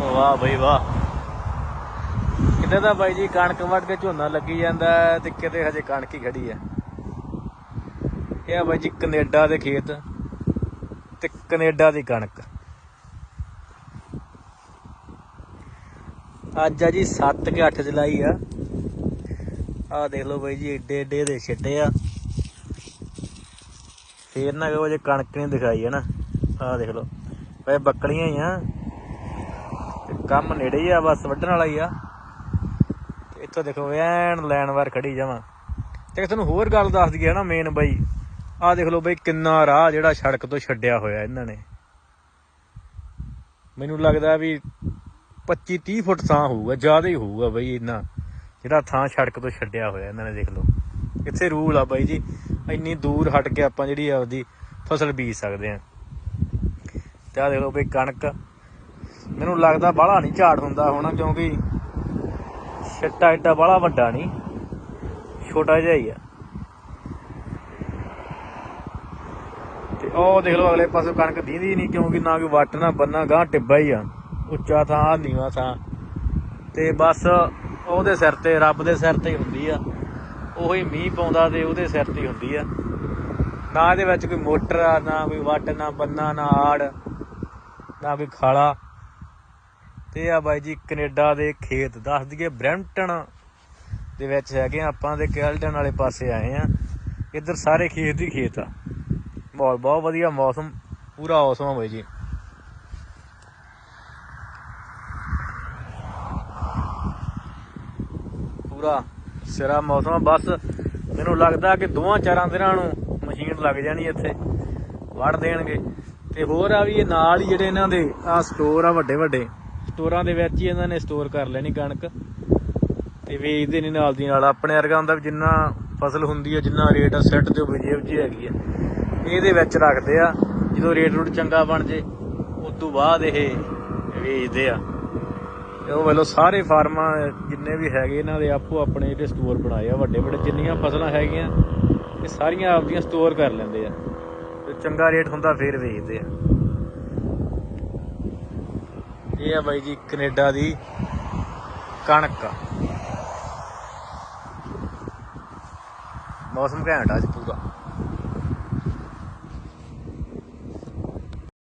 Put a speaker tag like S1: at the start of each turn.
S1: ਵਾਹ ਬਈ ਵਾਹ। ਕਿਤੇ ਤਾਂ ਬਾਈ ਜੀ ਕਣਕ ਵੱਢ ਕੇ ਝੋਨਾ ਲੱਗੀ ਜਾਂਦਾ ਤੇ ਕਿਤੇ ਹਜੇ ਕਣਕ ਹੀ ਖੜੀ ਹੈ। ਇਹ ਆ ਬਾਈ ਜੀ ਕੈਨੇਡਾ ਦੇ ਖੇਤ ਤੇ ਕੈਨੇਡਾ ਦੀ ਕਣਕ। ਅੱਜ ਆ ਜੀ 7 ਕੇ 8 ਜੁਲਾਈ ਆ। ਆ ਦੇਖ ਲਓ ਬਾਈ ਜੀ ਏਡੇ ਏਡੇ ਦੇ ਛਿੱਟੇ ਆ। ਫੇਰ ਨਾ ਕਹੋ ਜੇ ਕਣਕ ਨਹੀਂ ਦਿਖਾਈ ਹੈ ਨਾ। ਆ ਦੇਖ ਲਓ। ਵੇ ਬੱਕਲੀਆਂ ਹੀ ਆ। ਕੰਮ ਨੇੜੇ ਹੀ ਆ, ਬਸ ਵੱਢਣ ਵਾਲਾ ਹੀ ਆ। ਇੱਥੋਂ ਦੇਖੋ ਐਨ ਲਾਈਨ ਵਾਰ ਖੜੀ ਜਾਵਾਂ। ਤੇ ਤੁਹਾਨੂੰ ਹੋਰ ਗੱਲ ਦੱਸ ਦਈਏ ਨਾ ਮੇਨ ਬਾਈ। ਆ ਦੇਖ ਲਓ ਬਈ, ਕਿੰਨਾ ਰਾਹ ਜਿਹੜਾ ਸੜਕ ਤੋਂ ਛੱਡਿਆ ਹੋਇਆ ਇਹਨਾਂ ਨੇ। ਮੈਨੂੰ ਲੱਗਦਾ ਵੀ 25 30 ਫੁੱਟ ਥਾਂ ਹੋਊਗਾ, ਜ਼ਿਆਦਾ ਹੀ ਹੋਊਗਾ ਬਈ ਇੰਨਾ। ਜਿਹੜਾ ਥਾਂ ਸੜਕ ਤੋਂ ਛੱਡਿਆ ਹੋਇਆ ਇਹਨਾਂ ਨੇ ਦੇਖ ਲਓ। ਇੱਥੇ ਰੂਲ ਆ ਬਾਈ ਜੀ, ਇੰਨੀ ਦੂਰ ਹਟ ਕੇ ਆਪਾਂ ਜਿਹੜੀ ਆਪਦੀ ਫਸਲ ਬੀਜ ਸਕਦੇ ਆ ਤੇ ਆ ਦੇਖ ਲਓ ਬਈ, ਕਣਕ। ਮੈਨੂੰ ਲੱਗਦਾ ਬਾਹਲਾ ਨਹੀਂ ਝਾੜ ਹੁੰਦਾ ਹੋਣਾ, ਕਿਉਂਕਿ ਛੱਟਾ ਏਡਾ ਬਾਹਲਾ ਵੱਡਾ ਨਹੀਂ, ਛੋਟਾ ਜਿਹਾ ਹੀ ਆ। ਤੇ ਉਹ ਦੇਖ ਲਓ, ਅਗਲੇ ਪਾਸੇ ਕਣਕ ਦੀਂਦੀ ਨਹੀਂ, ਕਿਉਂਕਿ ਨਾ ਕੋਈ ਵੱਟ, ਨਾ ਬੰਨਾ ਗਾਂ ਟਿੱਬਾ ਹੀ ਆ। ਉੱਚਾ ਥਾਂ, ਨੀਵਾਂ ਥਾਂ। ਤੇ ਬਸ ਉਹਦੇ ਸਿਰ ਤੇ, ਰੱਬ ਦੇ ਸਿਰ ਤੇ ਹੁੰਦੀ ਆ। ਉਹੀ ਮੀਂਹ ਪਾਉਂਦਾ ਤੇ ਉਹਦੇ ਸਿਰ ਤੇ ਹੀ ਹੁੰਦੀ ਆ। ਨਾ ਇਹਦੇ ਵਿੱਚ ਕੋਈ ਮੋਟਰ ਆ, ਨਾ ਕੋਈ ਵੱਟ, ਨਾ ਬੰਨਾ, ਨਾ ਆੜ, ਨਾ ਕੋਈ ਖਾਲਾ। ਤੇ ਆ ਬਾਈ ਜੀ ਕੈਨੇਡਾ ਦੇ ਖੇਤ, ਦੱਸ ਦਈਏ ਬ੍ਰੈਂਟਨ ਦੇ ਵਿੱਚ ਹੈਗੇ ਆ, ਆਪਾਂ ਦੇ ਕੈਲਡਨ ਵਾਲੇ ਪਾਸੇ ਆਏ ਆ। ਇੱਧਰ ਸਾਰੇ ਖੇਤ ਹੀ ਖੇਤ ਆ। ਮਾਹੌਲ ਬਹੁਤ ਵਧੀਆ, ਮੌਸਮ ਪੂਰਾ ਔਸਮ ਆ ਬਾਈ ਜੀ। ਪੂਰਾ ਸਿਰਾ ਮੌਸਮ ਆ, ਬਸ ਮੈਨੂੰ ਲੱਗਦਾ ਕਿ ਦੋਵਾਂ ਚਾਰਾਂ ਦਿਨਾਂ ਨੂੰ ਮਸ਼ੀਨ ਲੱਗ ਜਾਣੀ ਇੱਥੇ, ਵੜ ਦੇਣਗੇ। ਤੇ ਹੋਰ ਆ ਵੀ ਇਹ ਨਾਲ ਹੀ ਜਿਹੜੇ ਇਹਨਾਂ ਦੇ ਆ ਸਟੋਰ ਆ ਵੱਡੇ ਵੱਡੇ ਸਟੋਰਾਂ ਦੇ ਵਿੱਚ ਹੀ ਇਹਨਾਂ ਨੇ ਸਟੋਰ ਕਰ ਲੈਣੀ ਕਣਕ ਤੇ ਵੇਚਦੇ ਨੇ ਨਾਲ ਦੀ ਨਾਲ। ਆਪਣੇ ਵਰਗਾ ਹੁੰਦਾ ਵੀ ਜਿੰਨਾ ਫਸਲ ਹੁੰਦੀ ਹੈ ਜਿੰਨਾ ਰੇਟ ਆ ਸੈੱਟ ਤੇ ਜੇਬ 'ਚ ਹੀ ਹੈਗੀ ਆ। ਇਹਦੇ ਵਿੱਚ ਰੱਖਦੇ ਆ, ਜਦੋਂ ਰੇਟ ਰੂਟ ਚੰਗਾ ਬਣ ਜੇ ਉਸ ਤੋਂ ਬਾਅਦ ਇਹ ਵੇਚਦੇ ਆ। ਉਹ ਵੱਲੋਂ ਸਾਰੇ ਫਾਰਮਾਂ ਜਿੰਨੇ ਵੀ ਹੈਗੇ, ਇਹਨਾਂ ਦੇ ਆਪੋ ਆਪਣੇ ਜਿਹੜੇ ਸਟੋਰ ਬਣਾਏ ਆ, ਵੱਡੇ ਵੱਡੇ ਜਿੰਨੀਆਂ ਫਸਲਾਂ ਹੈਗੀਆਂ, ਇਹ ਸਾਰੀਆਂ ਆਪਦੀਆਂ ਸਟੋਰ ਕਰ ਲੈਂਦੇ ਆ। ਤੇ ਚੰਗਾ ਰੇਟ ਹੁੰਦਾ, ਫੇਰ ਵੇਚਦੇ ਆ। ਇਹ ਆ ਬਾਈ ਜੀ ਕੈਨੇਡਾ ਦੀ ਕਣਕ। ਮੌਸਮ ਘੈਂਟ ਅੱਜ ਪੂਰਾ।